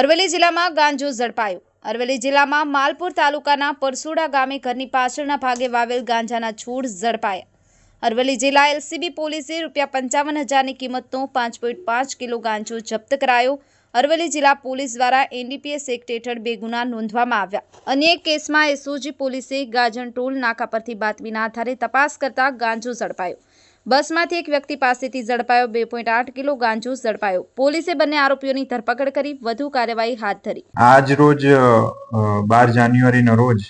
અરવલ્લી જિલ્લામાં ગાંજો ઝડપાયો. અરવલ્લી જિલ્લામાં માલપુર તાલુકાના પરસુડા ગામે ઘરની પાછળના ભાગે વાવેલ ગાંજાના છોડ ઝડપાયા. અરવલ્લી જિલ્લા એલસીબી પોલીસે રૂપિયા પંચાવન હજારની કિંમતનો પાંચ પોઈન્ટ પાંચ કિલો ગાંજો જપ્ત કરાયો. અરવલ્લી જિલ્લા પોલીસ દ્વારા એનડીપીએસ એક્ટ હેઠળ બે ગુના નોંધવામાં આવ્યા. અન્ય એક કેસમાં એસઓજી પોલીસે ગાજણ ટોલ નાકા પરથી બાતમીના આધારે તપાસ કરતા ગાંજો ઝડપાયો. બસમાંથી એક વ્યક્તિ પાસેથી ઝડપાયો, બે પોઈન્ટ આઠ કિલો ગાંજો ઝડપાયો. પોલીસે બંને આરોપીઓની ધરપકડ કરી, વધુ કાર્યવાહી હાથ ધરી. આજ રોજ બાર જાન્યુઆરીના રોજ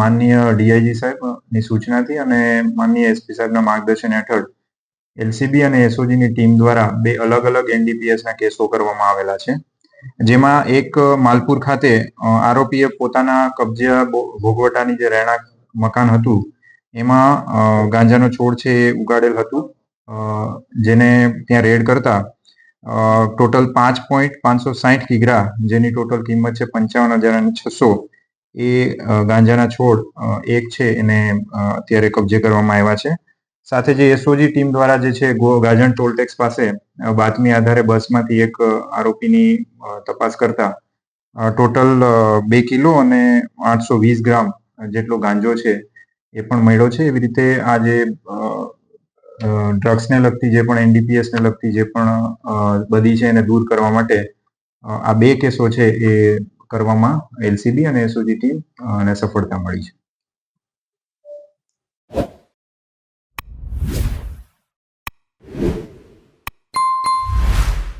માનનીય ડીઆઈજી સાહેબની સૂચનાથી અને માનનીય એસપી સાહેબના માર્ગદર્શન હેઠળ એલસીબી અને એસઓજીની ટીમ દ્વારા બે અલગ અલગ એનડીપીએસના કેસો કરવામાં આવેલા છે. જેમાં એક માલપુર ખાતે આરોપીએ પોતાના કબજે ભોગવટાની જે રહેણાંક મકાન હતું એમાં ગાંજાનો છોડ છે એ ઉગાડેલ હતું. જેને ત્યાં રેડ કરતા ટોટલ પાંચ પોઈન્ટ પાંચસો સાહીઠ કિગ્રા જેની ટોટલ કિંમત છે પંચાવન હજાર અને છસો, એ ગાંજાના છોડ એક છે એને અત્યારે કબજે કરવામાં આવ્યા છે. સાથે જે એસઓજી ટીમ દ્વારા જે છે ગો ટોલ ટોલટેક્સ પાસે બાતમી આધારે બસમાંથી એક આરોપીની તપાસ કરતા ટોટલ બે કિલો અને આઠસો વીસ ગ્રામ જેટલો ગાંજો છે એ પણ મળ્યો છે. એવી રીતે આ જે ડ્રગ્સને લગતી જે પણ એનડીપીએસને લગતી જે પણ બધી છે એને દૂર કરવા માટે આ બે કેસો છે એ કરવામાં એલસીબી અને એસઓજી ટીમ અને સફળતા મળી છે.